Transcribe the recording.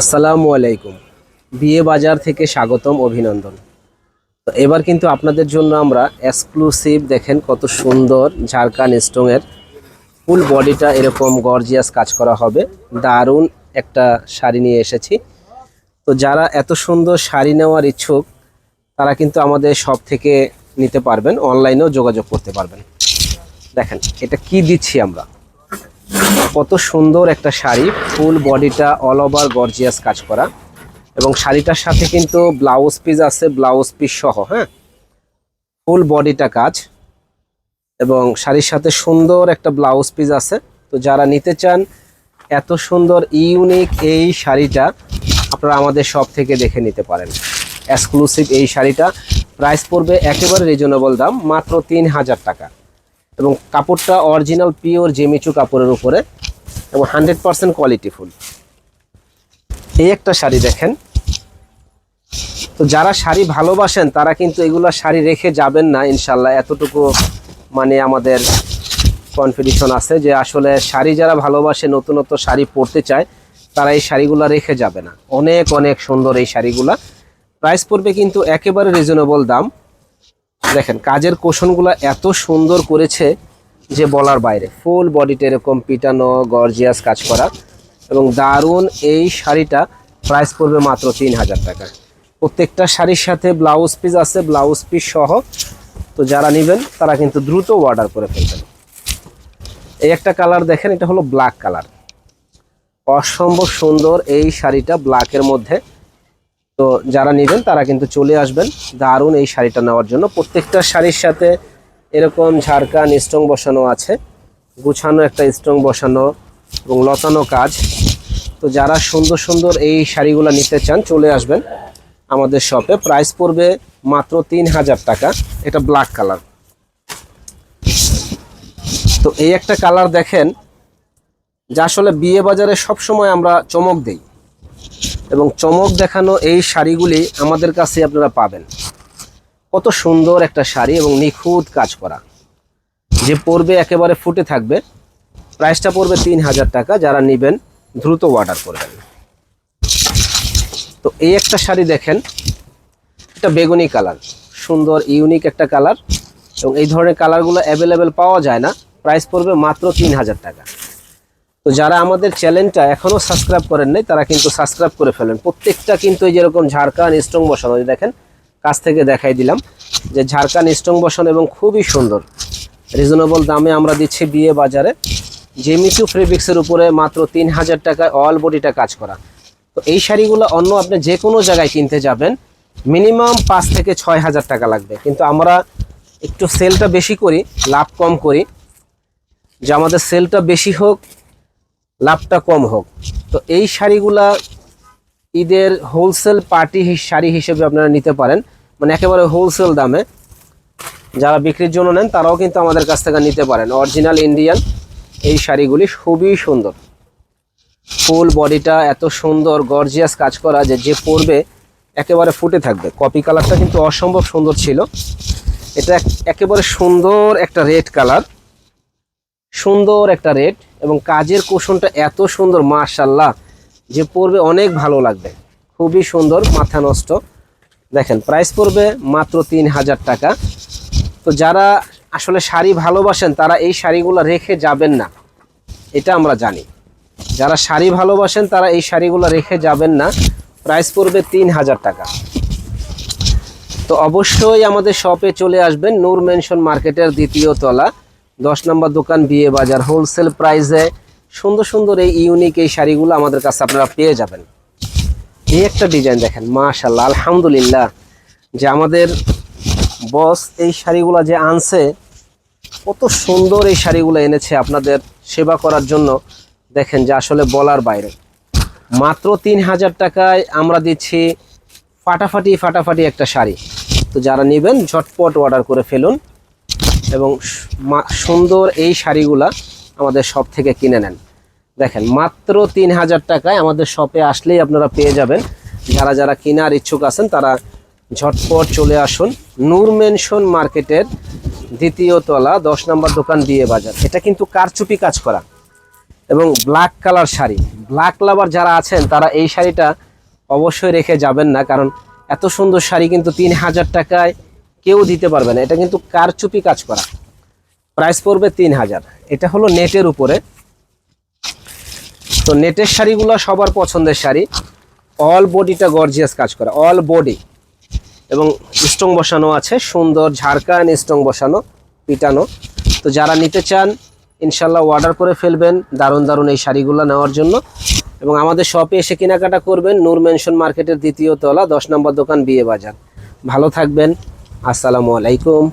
আসসালামু আলাইকুম। বিয়ে বাজার থেকে স্বাগতম, অভিনন্দন। তো এবার কিন্তু আপনাদের জন্য আমরা এক্সক্লুসিভ দেখেন কত সুন্দর ঝাড়খান স্টোনের ফুল বডিটা এরকম গর্জিয়াস কাজ করা হবে। দারুণ একটা শাড়ি নিয়ে এসেছি। তো যারা এত সুন্দর শাড়ি নেওয়ার ইচ্ছুক, তারা কিন্তু আমাদের সব থেকে নিতে পারবেন অনলাইনেও যোগাযোগ করতে পারবেন। দেখেন, এটা কি দিচ্ছি আমরা? কত সুন্দর একটা শাড়ি, ফুল বডিটা অল ওভার গর্জিয়াস কাজ করা। এবং শাড়িটার সাথে কিন্তু ব্লাউজ পিস আছে ব্লাউজ পিস সহ হ্যাঁ? ফুল বডিটা কাজ। এবং শাড়ির সাথে সুন্দর একটা ব্লাউজ পিস আছে। তো যারা নিতে চান, এত সুন্দর ইউনিক এই শাড়িটা আপনারা আমাদের সব থেকে দেখে নিতে পারেন। এক্সক্লুসিভ এই শাড়িটা। প্রাইস পড়বে একেবারে রিজনেবল দাম, মাত্র তিন হাজার টাকা। এবং কাপড়টা অরিজিনাল পিওর জেমিচু কাপড়ের উপরে এবং হান্ড্রেড পার্সেন্ট কোয়ালিটি ফুল। এই একটা শাড়ি দেখেন। তো যারা শাড়ি ভালোবাসেন, তারা কিন্তু এগুলো শাড়ি রেখে যাবেন না ইনশাল্লাহ এতটুকু মানে আমাদের কনফিডিশন আছে যে আসলে শাড়ি যারা ভালোবাসে, নতুনত্ব শাড়ি পরতে চায়, তারা এই শাড়িগুলো রেখে যাবে না। অনেক অনেক সুন্দর এই শাড়িগুলা। প্রাইস পড়বে কিন্তু একেবারে রিজনেবল দাম। দেখেন, কাজের কোশনগুলো এত সুন্দর করেছে যে বলার বাইরে। ফুল বডিতে এরকম পিটানো গর্জিয়াস কাজ করা এবং দারুণ এই শাড়িটা প্রাইস পড়বে মাত্র তিন হাজার টাকা। প্রত্যেকটা শাড়ির সাথে ব্লাউজ পিস আছে ব্লাউজ পিস সহ। তো যারা নেবেন, তারা কিন্তু দ্রুত অর্ডার করে ফেলবেন। এই একটা কালার দেখেন, এটা হলো ব্ল্যাক কালার অসম্ভব সুন্দর এই শাড়িটা ব্ল্যাকের মধ্যে। তো যারা নেবেন, তারা কিন্তু চলে আসবেন দারুণ এই শাড়িটা নেওয়ার জন্য। প্রত্যেকটা শাড়ির সাথে এরকম ঝাড়খান স্ট্রং বসানো আছে, গুছানো একটা স্ট্রং বসানো এবং লতানো কাজ। তো যারা সুন্দর সুন্দর এই শাড়িগুলো নিতে চান, চলে আসবেন আমাদের শপে প্রাইস পড়বে মাত্র তিন হাজার টাকা। এটা ব্ল্যাক কালার তো এই একটা কালার দেখেন, যা আসলে বিয়ে বাজারে সবসময় আমরা চমক দেই। এবং চমক দেখানো এই শাড়িগুলি আমাদের কাছে আপনারা পাবেন। কত সুন্দর একটা শাড়ি এবং নিখুঁত কাজ করা। যে পরবে একেবারে ফুটে থাকবে। প্রাইসটা পড়বে তিন হাজার টাকা, যারা নেবেন দ্রুত অর্ডার করবেন। তো এই একটা শাড়ি দেখেন। এটা বেগুনি কালার। সুন্দর ইউনিক একটা কালার। এবং এই ধরনের কালারগুলো অ্যাভেলেবেল পাওয়া যায় না। প্রাইস পড়বে মাত্র তিন হাজার টাকা। তো যারা আমাদের চ্যানেলটা এখনও সাবস্ক্রাইব করেন নাই, তারা কিন্তু সাবস্ক্রাইব করে ফেলেন। প্রত্যেকটা কিন্তু এই যেরকম ঝাড়খান স্ট্রং বসানো দেখেন, কাছ থেকে দেখাই দিলাম, যে ঝাড়খান স্ট্রং বসানো এবং খুবই সুন্দর। রিজনেবল দামে আমরা দিচ্ছি বিয়ে বাজারে। জেমিচু ফেব্রিক্সের উপরে মাত্র তিন হাজার টাকায় অল বডিটা কাজ করা। তো এই শাড়িগুলো অন্য আপনি যে কোনো জায়গায় কিনতে যাবেন, মিনিমাম পাঁচ থেকে ছয় হাজার টাকা লাগবে। কিন্তু আমরা একটু সেলটা বেশি করি, লাভ কম করি। যে আমাদের সেলটা বেশি হোক লাভটা কম হোক। তো এই শাড়িগুলা ঈদের হোলসেল পার্টি শাড়ি হিসেবে আপনারা নিতে পারেন। মানে একেবারে হোলসেল দামে। যারা বিক্রির জন্য নেন, তারাও কিন্তু আমাদের কাছ থেকে নিতে পারেন। অরিজিনাল ইন্ডিয়ান এই শাড়িগুলি খুবই সুন্দর। ফুল বডিটা এত সুন্দর গর্জিয়াস কাজ করা যে যে পরবে একেবারে ফুটে থাকবে। কপি কালারটা কিন্তু অসম্ভব সুন্দর ছিল। এটা একেবারে সুন্দর একটা রেড কালার সুন্দর একটা রেট এবং কাজের কোষণটা এত সুন্দর মাশাল্লাহ যে পরবে অনেক ভালো লাগবে। খুবই সুন্দর, মাথা নষ্ট। দেখেন প্রাইস পড়বে মাত্র তিন হাজার টাকা। তো যারা আসলে শাড়ি ভালোবাসেন, তারা এই শাড়িগুলো রেখে যাবেন না। এটা আমরা জানি। যারা শাড়ি ভালোবাসেন, তারা এই শাড়িগুলো রেখে যাবেন না। প্রাইস পড়বে তিন হাজার টাকা। তো অবশ্যই আমাদের শপে চলে আসবেন, নূর মেনশন মার্কেটের দ্বিতীয় তলা। দশ নম্বর দোকান বিয়ে বাজার হোলসেল প্রাইসে সুন্দর সুন্দর এই ইউনিক এই শাড়িগুলো আমাদের কাছে আপনারা পেয়ে যাবেন। এই একটা ডিজাইন দেখেন মাশাল্লাহ আলহামদুলিল্লাহ। যে আমাদের বস এই শাড়িগুলো যে আনছে, কত সুন্দর এই শাড়িগুলো এনেছে আপনাদের সেবা করার জন্য। দেখেন যে আসলে বলার বাইরে। মাত্র তিন হাজার টাকায় আমরা দিচ্ছি ফাটাফাটি ফাটাফাটি একটা শাড়ি। তো যারা নেবেন, ঝটপট অর্ডার করে ফেলুন। এবং সুন্দর এই শাড়িগুলা আমাদের শপ থেকে কিনে নেন। দেখেন, মাত্র তিন হাজার টাকায় আমাদের শপে আসলেই আপনারা পেয়ে যাবেন। যারা যারা কেনার ইচ্ছুক আছেন, তারা ঝটপট চলে আসুন। নূর মেনশন মার্কেটের দ্বিতীয় তলা, দশ নম্বর দোকান বিয়ে বাজার। এটা কিন্তু কারচুপি কাজ করা। এবং black colour sari. Black lover যারা আছেন, তারা এই শাড়িটা অবশ্যই রেখে যাবেন না, কারণ এত সুন্দর শাড়ি কিন্তু তিন হাজার টাকায় কেউ দিতে পারবে না। এটা কিন্তু কারচুপি কাজ করা। প্রাইস পড়বে তিন হাজার। এটা হলো নেটের উপরে। তো নেটের শাড়িগুলো সবার পছন্দের শাড়ি। অল বডিটা গর্জিয়াস কাজ করা। অল বডি এবং স্ট্রং বসানো আছে। সুন্দর ঝাড়কান স্ট্রং বসানো, পিটানো। তো যারা নিতে চান, ইনশাল্লাহ অর্ডার করে ফেলবেন দারুণ দারুণ এই শাড়িগুলো নেওয়ার জন্য। এবং আমাদের শপে এসে কেনাকাটা করবেন। নূর মেনশন মার্কেটের দ্বিতীয় তলা, দশ নম্বর দোকান বিয়ে বাজার। ভালো থাকবেন। আসসালামু আলাইকুম।